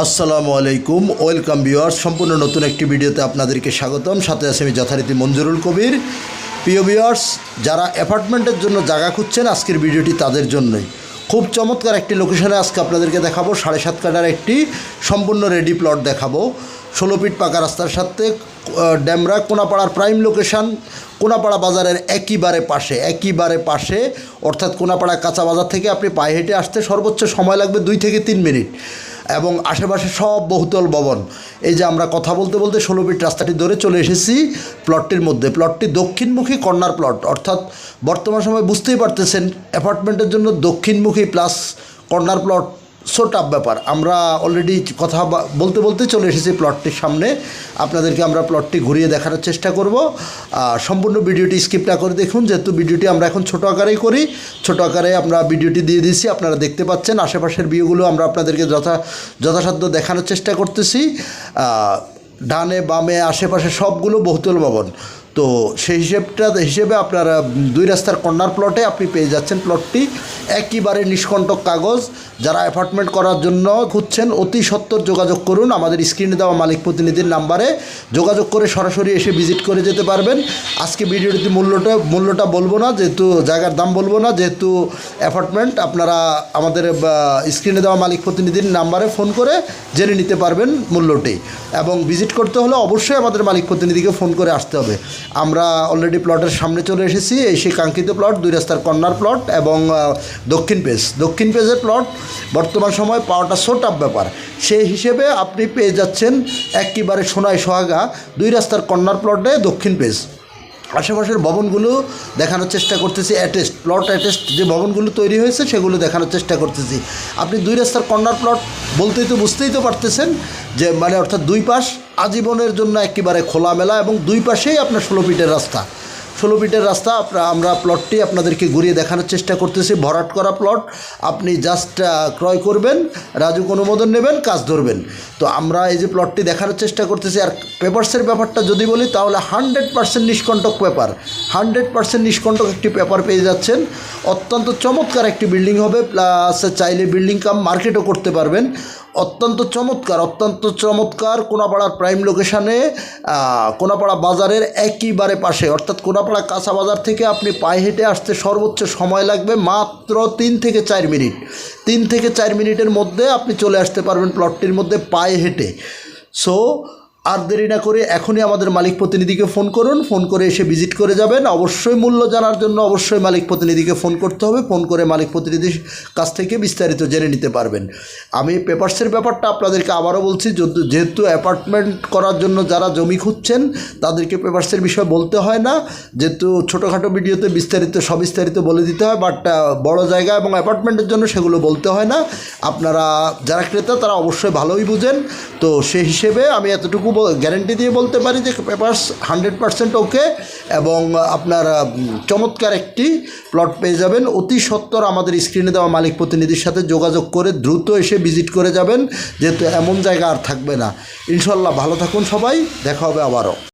আসসালামু আলাইকুম, welcome viewers. সম্পূর্ণ নতুন একটি ভিডিওতে আপনাদেরকে স্বাগতম। সাথে আছে আমি যথারীতি মঞ্জুরুল কবির। প্রিয় ভিউয়ার্স, যারা অ্যাপার্টমেন্টের জন্য জায়গা খুঁজছেন আজকের ভিডিওটি তাদের জন্যই খুব চমৎকার একটি লোকেশনে আজকে আপনাদেরকে দেখাবো। সাড়ে সাত কাটার একটি সম্পূর্ণ রেডি প্লট দেখাবো। ষোলো ফিট পাকা রাস্তার সাথে ড্যামরা কোনাপাড়ার প্রাইম লোকেশান কোনাপাড়া বাজারের একইবারে পাশে একইবারে পাশে, অর্থাৎ কোনাপাড়া কাঁচা বাজার থেকে আপনি পায়ে হেঁটে আসতে সর্বোচ্চ সময় লাগবে দুই থেকে তিন মিনিট। এবং আশেপাশে সব বহুতল ভবন। এই যে আমরা কথা বলতে বলতে ষোলো ফিট রাস্তাটি ধরে চলে এসেছি প্লটটির মধ্যে। প্লটটি দক্ষিণমুখী কর্নার প্লট অর্থাৎ বর্তমান সময় বুঝতেই পারতেছেন অ্যাপার্টমেন্টের জন্য দক্ষিণমুখী plus corner plot so tough ব্যাপার। আমরা অলরেডি কথা বলতে বলতে চলে এসেছি প্লটটির সামনে। আপনাদেরকে আমরা প্লটটি ঘুরিয়ে দেখানোর চেষ্টা করব। সম্পূর্ণ ভিডিওটি স্কিপ না করে দেখুন, যেহেতু ভিডিওটি আমরা এখন ছোট আকারেই করি, ছোট আকারে আমরা ভিডিওটি দিয়ে দিয়েছি, আপনারা দেখতে পাচ্ছেন। আশেপাশের ভিউগুলো আমরা আপনাদেরকে যথা, যথাসাধ্য দেখানোর চেষ্টা করতেছি। ডানে, বামে, আশেপাশে সবগুলো বহুতল ভবন। তো সেই হিসেবটা, হিসেবে আপনার দুই রাস্তার কর্নার প্লটে আপনি পেয়ে যাচ্ছেন প্লটটি একইবারে নিষ্কণ্টক কাগজ। যারা অ্যাপার্টমেন্ট করার জন্য খুঁজছেন, অতি সত্বর যোগাযোগ করুন। আমাদের স্ক্রিনে দেওয়া মালিক প্রতিনিধির নাম্বারে যোগাযোগ করে সরাসরি এসে ভিজিট করে যেতে পারবেন। আজকে ভিডিওটিতে মূল্যটা মূল্যটা বলব না, যেহেতু, জায়গার দাম বলব না, যেহেতু অ্যাপার্টমেন্ট আপনারা আমাদের স্ক্রিনে দেওয়া মালিক প্রতিনিধির নাম্বারে ফোন করে জেনে নিতে পারবেন মূল্যটি। এবং ভিজিট করতে হলে অবশ্যই আমাদের মালিক প্রতিনিধিকে ফোন করে আসতে হবে। আমরা অলরেডি প্লটের সামনে চলে এসেছি, এই সেই কাঙ্ক্ষিত প্লট দুই রাস্তার কর্নার প্লট এবং দক্ষিণ পেজ। দক্ষিণ পেজের প্লট বর্তমান সময় পাওয়াটা শো টাফ ব্যাপার। সেই হিসেবে আপনি পেয়ে যাচ্ছেন একেবারে সোনায় সোহাগা, দুই রাস্তার কর্নার প্লটে দক্ষিণ পেজ। আশেপাশের ভবনগুলো দেখানোর চেষ্টা করতেছি অ্যাটেস্ট প্লট অ্যাটেস্ট যে ভবনগুলো তৈরি হয়েছে সেগুলো দেখানোর চেষ্টা করতেছি। আপনি দুই রাস্তার কর্নার প্লট বলতেই তো বুঝতেই তো পারতেছেন যে মানে অর্থাৎ দুই পাশ আজীবনের জন্য একেবারে খোলামেলা এবং দুই পাশেই আপনার ষোলো ফিটের রাস্তা। ষোলো ফিটের রাস্তা আমরা প্লটটি আপনাদেরকে ঘুরিয়ে দেখানোর চেষ্টা করতেছি। ভরাট করা প্লট আপনি জাস্ট ক্রয় করবেন, রাজুক অনুমোদন নেবেন, কাজ ধরবেন। তো আমরা এই যে প্লটটি দেখানোর চেষ্টা করতেছি, আর পেপারসের ব্যাপারটা যদি বলি, তাহলে হান্ড্রেড পার্সেন্ট নিষ্কণ্টক পেপার হান্ড্রেড পার্সেন্ট নিষ্কণ্টক একটি পেপার পেয়ে যাচ্ছেন। অত্যন্ত চমৎকার একটি বিল্ডিং হবে প্লাস চাইলে বিল্ডিং কাম মার্কেটও করতে পারবেন। অত্যন্ত চমৎকার অত্যন্ত চমৎকার কোনাপাড়ার প্রাইম লোকেশানে কোনাপাড়া বাজারের একইবারে পাশে। অর্থাৎ কোনাপাড়া কাঁচা বাজার থেকে আপনি পায়ে হেঁটে আসতে সর্বোচ্চ সময় লাগবে মাত্র তিন থেকে চার মিনিট। তিন থেকে চার মিনিটের মধ্যে আপনি চলে আসতে পারবেন প্লটটির মধ্যে পায়ে হেঁটে। সো আর দেরি না করে এখনই আমাদের মালিক প্রতিনিধিকে ফোন করুন। ফোন করে এসে ভিজিট করে যাবেন। অবশ্যই মূল্য জানার জন্য অবশ্যই মালিক প্রতিনিধিকে ফোন করতে হবে। ফোন করে মালিক প্রতিনিধির কাছ থেকে বিস্তারিত জেনে নিতে পারবেন। আমি পেপারসের ব্যাপারটা আপনাদেরকে আবারও বলছি যেহেতু অ্যাপার্টমেন্ট করার জন্য যারা জমি খুঁজছেন, তাদেরকে পেপারসের বিষয়ে বলতে হয় না। যেহেতু ছোটোখাটো ভিডিওতে বিস্তারিত, সবিস্তারিত বলে দিতে হয় বাট বড় জায়গা এবং অ্যাপার্টমেন্টের জন্য সেগুলো বলতে হয় না। আপনারা, যারা ক্রেতা, তারা অবশ্যই ভালোই বুঝেন। তো সেই হিসেবে আমি এতটুকু গ্যারেন্টি দিয়ে বলতে পারি যে পেপার্স হান্ড্রেড পারসেন্ট ওকে এবং আপনার চমৎকার একটি প্লট পেয়ে যাবেন। অতি সত্বর আমাদের স্ক্রিনে দেওয়া মালিক প্রতিনিধির সাথে যোগাযোগ করে দ্রুত এসে ভিজিট করে যাবেন, যেহেতু এমন জায়গা আর থাকবে না। ইনশাল্লাহ ভালো থাকুন সবাই, দেখা হবে আবারও।